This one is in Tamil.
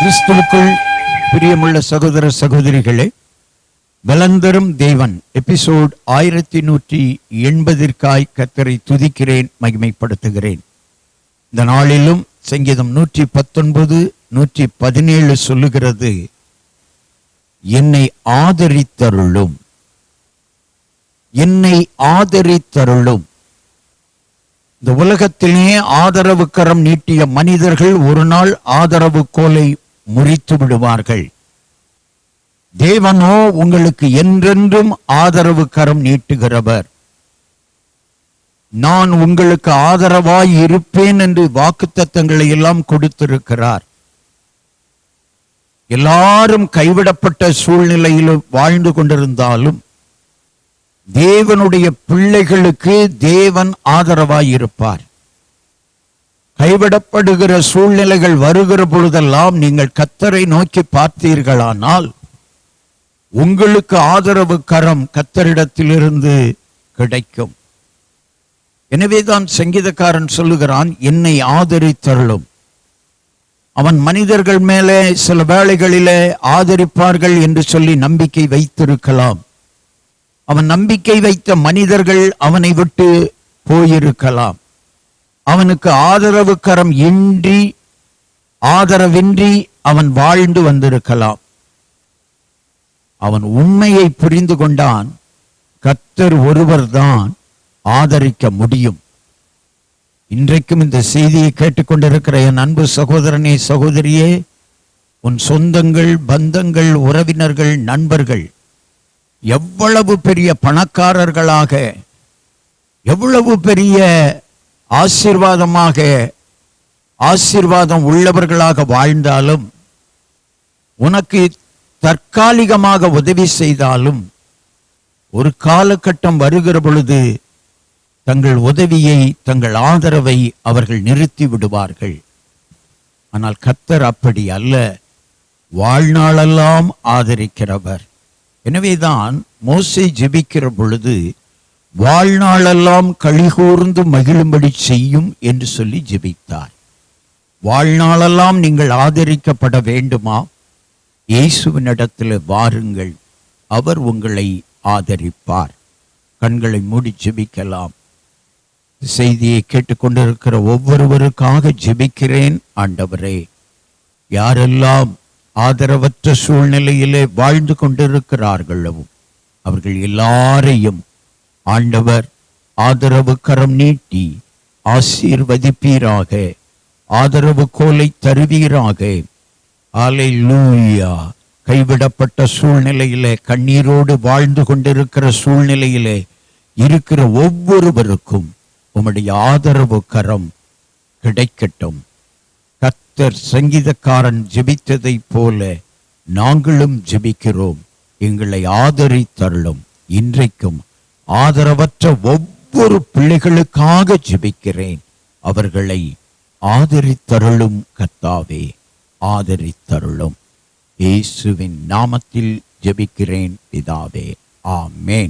கிறிஸ்துவுக்குள் பிரியமுள்ள சகோதர சகோதரிகளே பலந்தரும் தேவன். எபிசோட் ஆயிரத்தி நூற்றி எண்பதிற்காய் கத்தரை துதிக்கிறேன் மகிமைப்படுத்துகிறேன். இந்த நாளிலும் சங்கீதம் நூற்றி பத்தொன்பது நூற்றி பதினேழு சொல்லுகிறது என்னை ஆதரித்தருளும் என்னை ஆதரித்தருளும். இந்த உலகத்திலே ஆதரவு கரம் நீட்டிய மனிதர்கள் ஒரு நாள் ஆதரவு கோலை முறித்து விடுவார்கள். தேவனோ உங்களுக்கு என்றென்றும் ஆதரவு கரம் நீட்டுகிறவர். நான் உங்களுக்கு ஆதரவாய் இருப்பேன் என்று வாக்குத்தத்தங்களை எல்லாம் கொடுத்திருக்கிறார். எல்லாரும் கைவிடப்பட்ட சூழ்நிலையில் வாழ்ந்து கொண்டிருந்தாலும் தேவனுடைய பிள்ளைகளுக்கு தேவன் ஆதரவாய் இருப்பார். கைவிடப்படுகிற சூழ்நிலைகள் வருகிற பொழுதெல்லாம் நீங்கள் கத்தரை நோக்கி பார்த்தீர்களானால் உங்களுக்கு ஆதரவு கரம் கத்தரிடத்திலிருந்து கிடைக்கும். எனவேதான் சங்கீதக்காரன் சொல்லுகிறான் என்னை ஆதரித்தருளும். அவன் மனிதர்கள் மேலே சில வேளைகளிலே ஆதரிப்பார்கள் என்று சொல்லி நம்பிக்கை வைத்திருக்கலாம். அவன் நம்பிக்கை வைத்த மனிதர்கள் அவனை விட்டு போயிருக்கலாம். அவனுக்கு ஆதரவு கரம் இன்றி ஆதரவின்றி அவன் வாழ்ந்து வந்திருக்கலாம். அவன் உண்மையை புரிந்து கொண்டான். கத்தர் ஒருவர்தான் ஆதரிக்க முடியும். இன்றைக்கும் இந்த செய்தியை கேட்டுக்கொண்டிருக்கிற என் அன்பு சகோதரனே சகோதரியே உன் சொந்தங்கள் பந்தங்கள் உறவினர்கள் நண்பர்கள் எவ்வளவு பெரிய பணக்காரர்களாக எவ்வளவு பெரிய ஆசீர்வாதமாக ஆசீர்வாதம் உள்ளவர்களாக வாழ்ந்தாலும் உனக்கு தற்காலிகமாக உதவி செய்தாலும் ஒரு காலகட்டம் வருகிற பொழுது தங்கள் உதவியை தங்கள் ஆதரவை அவர்கள் நிறுத்தி விடுவார்கள். ஆனால் கத்தர் அப்படி அல்ல. வாழ்நாளெல்லாம் ஆதரிக்கிறவர். எனவேதான் மோசை ஜெபிக்கிற பொழுது வாழ்நாளெல்லாம் கழிகூர்ந்து மகிழும்படி செய்யும் என்று சொல்லி ஜெபித்தார். வாழ்நாளெல்லாம் நீங்கள் ஆதரிக்கப்பட வேண்டுமா? இயேசுவினிடத்தில் வாருங்கள் அவர் உங்களை ஆதரிப்பார். கண்களை மூடி ஜெபிக்கலாம். செய்தியை கேட்டுக்கொண்டிருக்கிற ஒவ்வொருவருக்காக ஜெபிக்கிறேன் ஆண்டவரே. யாரெல்லாம் ஆதரவற்ற சூழ்நிலையிலே வாழ்ந்து கொண்டிருக்கிறார்களோ அவர்கள் எல்லாரையும் ஆண்டவர் ஆதரவு கரம் நீட்டி ஆசீர்வதிப்பீராக. ஆதரவு கோலை தருவீராக. ஆலை லூயா கைவிடப்பட்ட சூழ்நிலையிலே கண்ணீரோடு வாழ்ந்து கொண்டிருக்கிற சூழ்நிலையிலே இருக்கிற ஒவ்வொருவருக்கும் உம்முடைய ஆதரவு கரம் கிடைக்கட்டும். கத்தர் சங்கீதக்காரன் ஜெபித்ததைப் போல நாங்களும் ஜெபிக்கிறோம். எங்களை ஆதரித்தருளும். இன்றைக்கும் ஆதரவற்ற ஒவ்வொரு பிள்ளைகளுக்காக ஜெபிக்கிறேன். அவர்களை ஆதரித்தருளும் கத்தாவே ஆதரித்தருளும். இயேசுவின் நாமத்தில் ஜெபிக்கிறேன் பிதாவே. ஆமேன்.